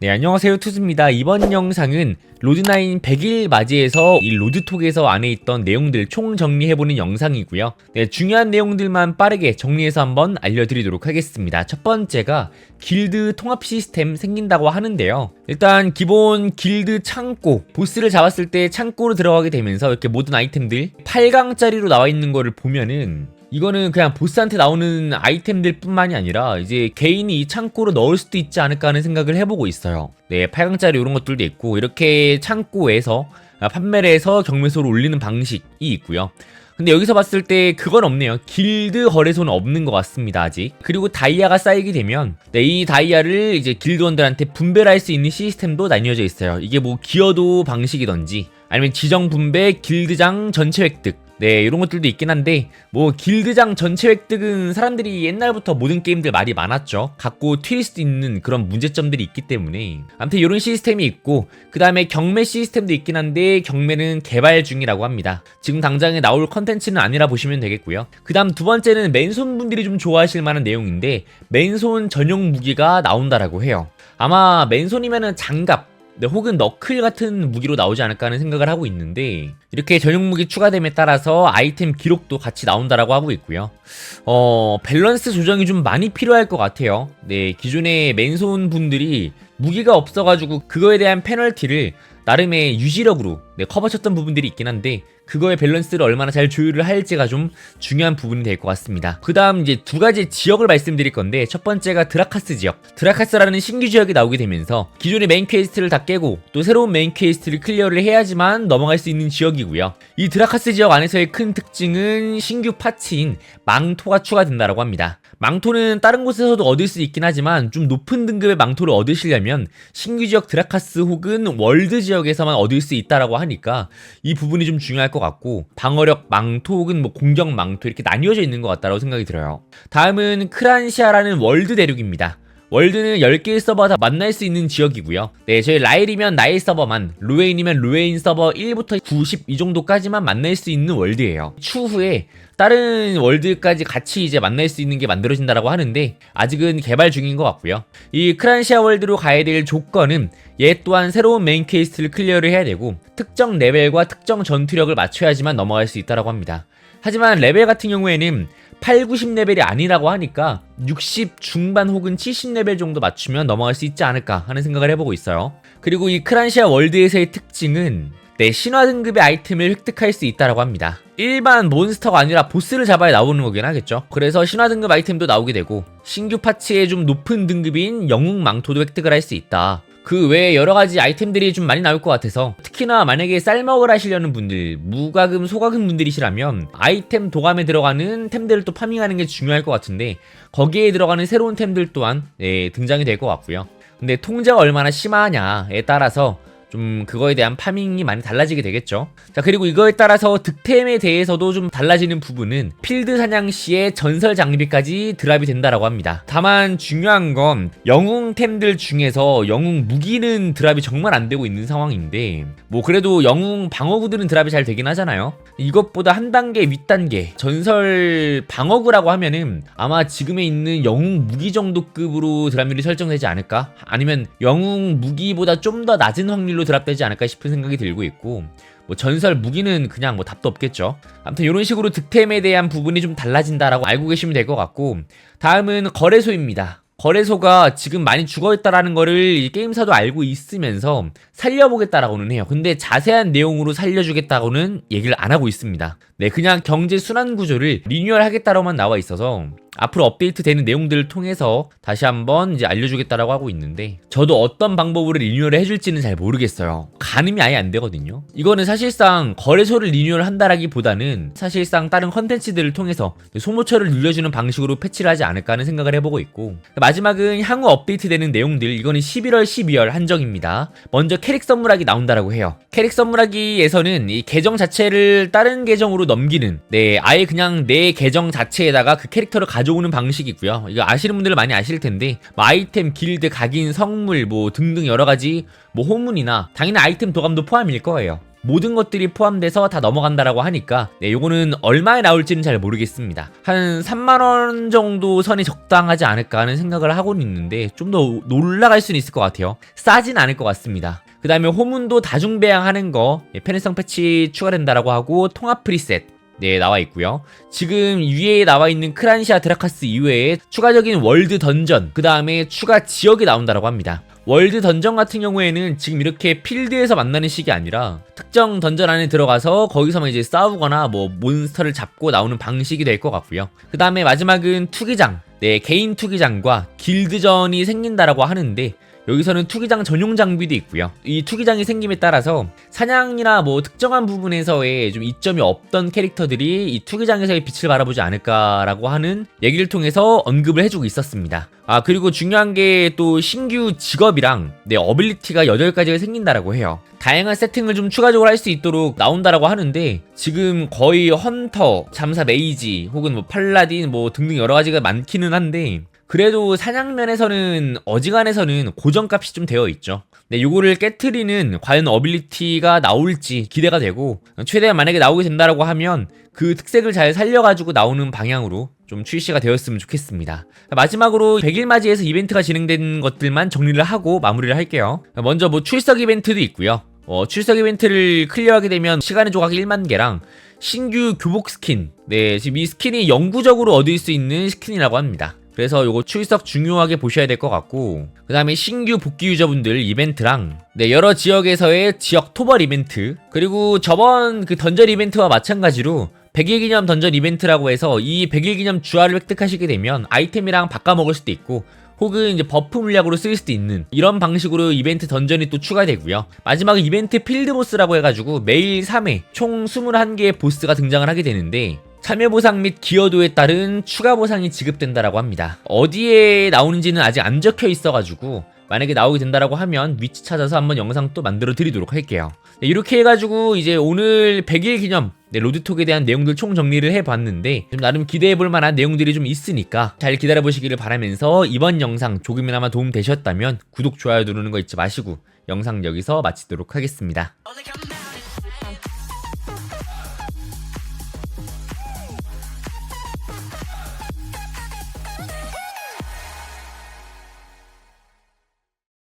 네, 안녕하세요. 투즈입니다. 이번 영상은 로드9 100일 맞이해서 이 로드톡에서 안에 있던 내용들 총 정리해보는 영상이고요. 네, 중요한 내용들만 빠르게 정리해서 한번 알려드리도록 하겠습니다. 첫 번째가 길드 통합 시스템 생긴다고 하는데요. 일단 기본 길드 창고, 보스를 잡았을 때 창고로 들어가게 되면서 이렇게 모든 아이템들 8강짜리로 나와 있는 거를 보면은 이거는 그냥 보스한테 나오는 아이템들 뿐만이 아니라 이제 개인이 이 창고로 넣을 수도 있지 않을까 하는 생각을 해보고 있어요. 네, 8강짜리 이런 것들도 있고 이렇게 창고에서 아, 판매를 해서 경매소를 올리는 방식이 있고요. 근데 여기서 봤을 때 그건 없네요. 길드 거래소는 없는 것 같습니다, 아직. 그리고 다이아가 쌓이게 되면, 네, 이 다이아를 이제 길드원들한테 분배할 수 있는 시스템도 나뉘어져 있어요. 이게 뭐 기여도 방식이던지, 아니면 지정 분배, 길드장 전체 획득, 네, 이런 것들도 있긴 한데, 뭐, 길드장 전체 획득은 사람들이 옛날부터 모든 게임들 말이 많았죠. 갖고 튈수 있는 그런 문제점들이 있기 때문에. 아무튼 이런 시스템이 있고, 그 다음에 경매 시스템도 있긴 한데, 경매는 개발 중이라고 합니다. 지금 당장에 나올 컨텐츠는 아니라 보시면 되겠고요. 그 다음 두 번째는 맨손 분들이 좀 좋아하실 만한 내용인데, 맨손 전용 무기가 나온다라고 해요. 아마 맨손이면은 장갑, 네, 혹은 너클 같은 무기로 나오지 않을까 하는 생각을 하고 있는데 이렇게 전용 무기 추가됨에 따라서 아이템 기록도 같이 나온다라고 하고 있고요. 어, 밸런스 조정이 좀 많이 필요할 것 같아요. 네, 기존의 맨손 분들이 무기가 없어가지고 그거에 대한 페널티를 나름의 유지력으로 네, 커버쳤던 부분들이 있긴 한데 그거의 밸런스를 얼마나 잘 조율을 할지가 좀 중요한 부분이 될 것 같습니다. 그 다음 이제 두 가지 지역을 말씀드릴 건데 첫 번째가 드라카스 지역. 드라카스라는 신규 지역이 나오게 되면서 기존의 메인 퀘스트를 다 깨고 또 새로운 메인 퀘스트를 클리어를 해야지만 넘어갈 수 있는 지역이고요. 이 드라카스 지역 안에서의 큰 특징은 신규 파츠인 망토가 추가된다고 합니다. 망토는 다른 곳에서도 얻을 수 있긴 하지만 좀 높은 등급의 망토를 얻으시려면 신규 지역 드라카스 혹은 월드 지역에서만 얻을 수 있다라고 하니 까 이 부분이 좀 중요할 것 같고 방어력 망토 혹은 뭐 공격 망토 이렇게 나뉘어져 있는 것 같다고 생각이 들어요. 다음은 크란시아라는 월드 대륙입니다. 월드는 10개의 서버 다 만날 수 있는 지역이고요. 네, 저희 라일이면 나일 서버만, 루에인이면 루에인 서버 1부터 90 이 정도까지만 만날 수 있는 월드예요. 추후에 다른 월드까지 같이 이제 만날 수 있는 게 만들어진다라고 하는데 아직은 개발 중인 것 같고요. 이 크란시아 월드로 가야 될 조건은 얘 또한 새로운 메인 퀘스트를 클리어를 해야 되고 특정 레벨과 특정 전투력을 맞춰야지만 넘어갈 수 있다라고 합니다. 하지만 레벨 같은 경우에는 8, 90레벨이 아니라고 하니까 60 중반 혹은 70레벨 정도 맞추면 넘어갈 수 있지 않을까 하는 생각을 해보고 있어요. 그리고 이 크란시아 월드에서의 특징은 내 신화 등급의 아이템을 획득할 수 있다라고 합니다. 일반 몬스터가 아니라 보스를 잡아야 나오는 거긴 하겠죠. 그래서 신화 등급 아이템도 나오게 되고 신규 파츠의 좀 높은 등급인 영웅 망토도 획득을 할 수 있다. 그 외에 여러 가지 아이템들이 좀 많이 나올 것 같아서 특히나 만약에 쌀먹을 하시려는 분들 무과금 소과금 분들이시라면 아이템 도감에 들어가는 템들을 또 파밍하는 게 중요할 것 같은데 거기에 들어가는 새로운 템들 또한 네, 등장이 될 것 같고요. 근데 통제가 얼마나 심하냐에 따라서 좀 그거에 대한 파밍이 많이 달라지게 되겠죠. 자, 그리고 이거에 따라서 득템에 대해서도 좀 달라지는 부분은 필드 사냥 시에 전설 장비까지 드랍이 된다라고 합니다. 다만 중요한 건 영웅템들 중에서 영웅 무기는 드랍이 정말 안 되고 있는 상황인데 뭐 그래도 영웅 방어구들은 드랍이 잘 되긴 하잖아요. 이것보다 한 단계 윗단계 전설 방어구라고 하면은 아마 지금에 있는 영웅 무기 정도 급으로 드랍률이 설정되지 않을까? 아니면 영웅 무기보다 좀 더 낮은 확률로 드랍되지 않을까 싶은 생각이 들고 있고 뭐 전설 무기는 그냥 뭐 답도 없겠죠. 아무튼 이런 식으로 득템에 대한 부분이 좀 달라진다라고 알고 계시면 될 것 같고 다음은 거래소입니다. 거래소가 지금 많이 죽어있다라는 거를 이 게임사도 알고 있으면서 살려보겠다라고는 해요. 근데 자세한 내용으로 살려주겠다고는 얘기를 안 하고 있습니다. 네, 그냥 경제 순환 구조를 리뉴얼 하겠다로만 나와 있어서 앞으로 업데이트 되는 내용들을 통해서 다시 한번 이제 알려주겠다라고 하고 있는데 저도 어떤 방법으로 리뉴얼을 해줄지는 잘 모르겠어요. 가늠이 아예 안 되거든요. 이거는 사실상 거래소를 리뉴얼 한다라기보다는 사실상 다른 컨텐츠들을 통해서 소모처를 늘려주는 방식으로 패치를 하지 않을까 하는 생각을 해보고 있고 마지막은 향후 업데이트되는 내용들 이거는 11월 12월 한정입니다. 먼저 캐릭 선물하기 나온다라고 해요. 캐릭 선물하기에서는 이 계정 자체를 다른 계정으로 넘기는 네 아예 그냥 내 계정 자체에다가 그 캐릭터를 가져오는 방식이고요. 이거 아시는 분들 많이 아실 텐데 뭐 아이템, 길드, 각인, 성물 뭐 등등 여러 가지 뭐 호문이나 당연히 아이템 도감도 포함일 거예요. 모든 것들이 포함돼서 다 넘어간다라고 하니까 네, 요거는 얼마에 나올지는 잘 모르겠습니다. 한 3만 원 정도 선이 적당하지 않을까 하는 생각을 하고는 있는데 좀더 올라갈 수는 있을 것 같아요. 싸진 않을 것 같습니다. 그 다음에 호문도 다중 배양하는 거 예, 편의성 패치 추가된다라고 하고 통합 프리셋 네 나와 있고요. 지금 위에 나와 있는 크란시아 드라카스 이외에 추가적인 월드 던전 그 다음에 추가 지역이 나온다라고 합니다. 월드 던전 같은 경우에는 지금 이렇게 필드에서 만나는 식이 아니라 특정 던전 안에 들어가서 거기서만 이제 싸우거나 뭐 몬스터를 잡고 나오는 방식이 될 것 같고요. 그 다음에 마지막은 투기장, 네 개인 투기장과 길드전이 생긴다라고 하는데 여기서는 투기장 전용 장비도 있고요. 이 투기장이 생김에 따라서 사냥이나 뭐 특정한 부분에서의 좀 이점이 없던 캐릭터들이 이 투기장에서의 빛을 바라보지 않을까라고 하는 얘기를 통해서 언급을 해주고 있었습니다. 아 그리고 중요한 게 또 신규 직업이랑 네 어빌리티가 8가지가 생긴다라고 해요. 다양한 세팅을 좀 추가적으로 할 수 있도록 나온다라고 하는데 지금 거의 헌터, 잠사 메이지 혹은 뭐 팔라딘 뭐 등등 여러 가지가 많기는 한데 그래도 사냥면에서는 어지간해서는 고정값이 좀 되어 있죠. 네, 요거를 깨트리는 과연 어빌리티가 나올지 기대가 되고 최대한 만약에 나오게 된다라고 하면 그 특색을 잘 살려가지고 나오는 방향으로 좀 출시가 되었으면 좋겠습니다. 마지막으로 100일 맞이에서 이벤트가 진행된 것들만 정리를 하고 마무리를 할게요. 먼저 뭐 출석 이벤트도 있고요. 어, 출석 이벤트를 클리어하게 되면 시간의 조각 1만 개랑 신규 교복 스킨. 네, 지금 이 스킨이 영구적으로 얻을 수 있는 스킨이라고 합니다. 그래서 요거 출석 중요하게 보셔야 될 것 같고 그 다음에 신규 복귀 유저분들 이벤트랑 네 여러 지역에서의 지역 토벌 이벤트 그리고 저번 그 던전 이벤트와 마찬가지로 100일 기념 던전 이벤트라고 해서 이 100일 기념 주화를 획득하시게 되면 아이템이랑 바꿔 먹을 수도 있고 혹은 이제 버프 물약으로 쓰일 수도 있는 이런 방식으로 이벤트 던전이 또 추가되고요. 마지막 이벤트 필드 보스라고 해가지고 매일 3회 총 21개의 보스가 등장을 하게 되는데 참여 보상 및 기여도에 따른 추가 보상이 지급된다라고 합니다. 어디에 나오는지는 아직 안 적혀 있어가지고 만약에 나오게 된다라고 하면 위치 찾아서 한번 영상 또 만들어 드리도록 할게요. 네, 이렇게 해가지고 이제 오늘 100일 기념 네, 로드톡에 대한 내용들 총 정리를 해봤는데 좀 나름 기대해볼 만한 내용들이 좀 있으니까 잘 기다려보시기를 바라면서 이번 영상 조금이나마 도움 되셨다면 구독, 좋아요 누르는 거 잊지 마시고 영상 여기서 마치도록 하겠습니다.